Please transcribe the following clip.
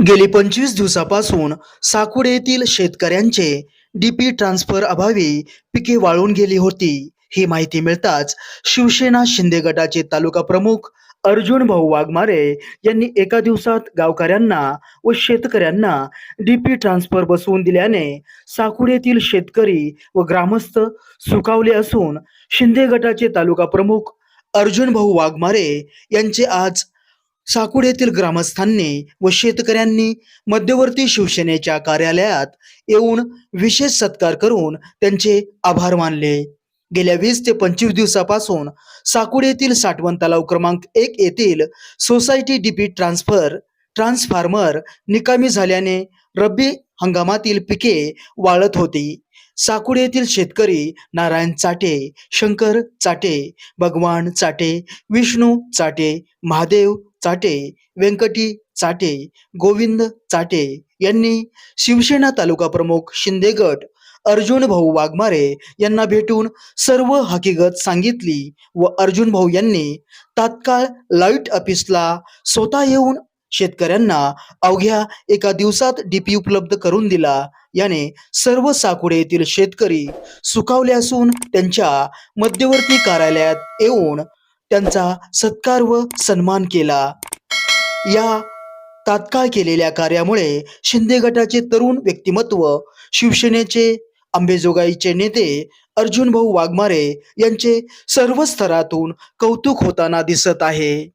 गेली पंचवीस दिवसापासून साकुडे येथील शेतकऱ्यांचे डीपी ट्रान्सफर अभावी पिके वाळून गेली होती. ही माहिती मिळताच शिवसेना शिंदे गटाचे तालुका प्रमुख अर्जुन भाऊ वाघमारे यांनी एका दिवसात गावकऱ्यांना व शेतकऱ्यांना डीपी ट्रान्सफर बसवून दिल्याने साकुडेतील शेतकरी व ग्रामस्थ सुखावले असून शिंदे गटाचे तालुका प्रमुख अर्जुन भाऊ वाघमारे यांचे आज साकुड येथील ग्रामस्थांनी व शेतकऱ्यांनी मध्यवर्ती शिवसेनेच्या कार्यालयात येऊन विशेष सत्कार करून त्यांचे आभार मानले. गेल्या वीस ते पंचवीस दिवसापासून साकुड येथील साठवण तलाव क्रमांक एक येथील सोसायटी डीपी ट्रान्सफर ट्रान्सफार्मर निकामी झाल्याने रब्बी हंगामातील पिके वाळत होती. साकुड येथील शेतकरी नारायण चाटे शंकर चाटे भगवान चाटे विष्णू चाटे महादेव चाटे व्यंकटी चाटे गोविंद चाटे यांनी शिवसेना तालुका प्रमुख शिंदे गट अर्जुन भाऊ वाघमारे यांना भेटून सर्व हकीकत सांगितली व अर्जुन भाऊ यांनी तात्काळ लाइट ऑफिसला स्वतः येऊन शेतकऱ्यांना अवघ्या एका दिवसात डीपी उपलब्ध करून दिला. याने सर्व साकुडे येथील शेतकरी सुखावले असून त्यांच्या मध्यवर्ती कार्यालयात येऊन त्यांचा सत्कार व सन्मान केला. या तात्काळ केलेल्या कार्यामुळे शिंदे गटाचे तरुण व्यक्तिमत्व शिवसेनेचे आंबेजोगाईचे नेते अर्जुन भाऊ वाघमारे यांचे सर्व स्तरातून कौतुक होताना दिसत आहे.